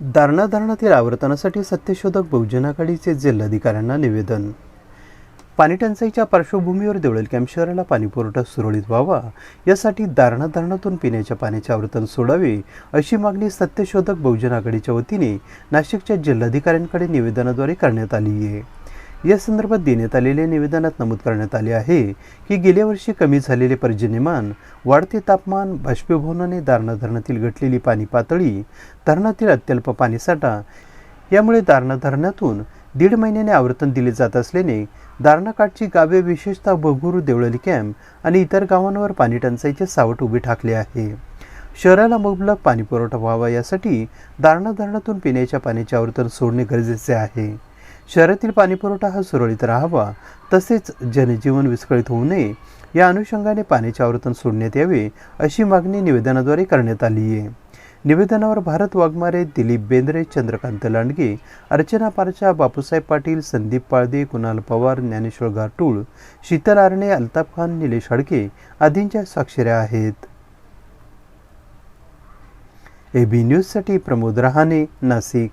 दारणा धरणातील आवर्तनासाठी सत्यशोधक बहुजन आघाडीचे जिल्हाधिकाऱ्यांना निवेदन. पाणीटंचाईच्या पार्श्वभूमीवर देवळेल कॅम्प शहराला पाणीपुरवठा सुरळीत व्हावा यासाठी दारणा धरणातून पिण्याच्या पाण्याचे आवर्तन सोडावे अशी मागणी सत्यशोधक बहुजन आघाडीच्या वतीने नाशिकच्या जिल्हाधिकाऱ्यांकडे निवेदनाद्वारे करण्यात आली आहे. या संदर्भात देण्यात आलेल्या निवेदनात नमूद करण्यात आले आहे की गेल्या वर्षी कमी झालेले पर्जन्यमान वाढते तापमान बाष्पीभवनाने दारणा धरणातील घटलेली पाणी पातळी धरणातील अत्यल्प पाणीसाठा यामुळे दारणा धरणातून दीड महिन्याने आवर्तन दिले जात असल्याने दारणाकाठची गावे विशेषतः बघुरू देवळली कॅम्प आणि इतर गावांवर पाणी टंचाईचे सावट उभे ठाकले आहे. शहराला मुबलक पाणीपुरवठा व्हावा यासाठी दारणा धरणातून पिण्याच्या पाण्याचे आवर्तन सोडणे गरजेचे आहे. शहरातील पाणीपुरवठा हा सुरळीत राहावा तसेच जनजीवन विस्कळीत होऊ नये या अनुषंगाने पाण्याचे आवर्तन सोडण्यात यावे अशी मागणी निवेदनाद्वारे करण्यात आली आहे. निवेदनावर भारत वाघमारे दिलीप बेंद्रे चंद्रकांत लांडगे अर्चना पारचा बापूसाहेब पाटील संदीप पाळदे कुणाल पवार ज्ञानेश्वर घाटूळ शीतल आरणे अल्ताफ खान निलेश हडके आदींच्या स्वाक्षऱ्या आहेत. ए बी न्यूजसाठी प्रमोद रहाणे नाशिक.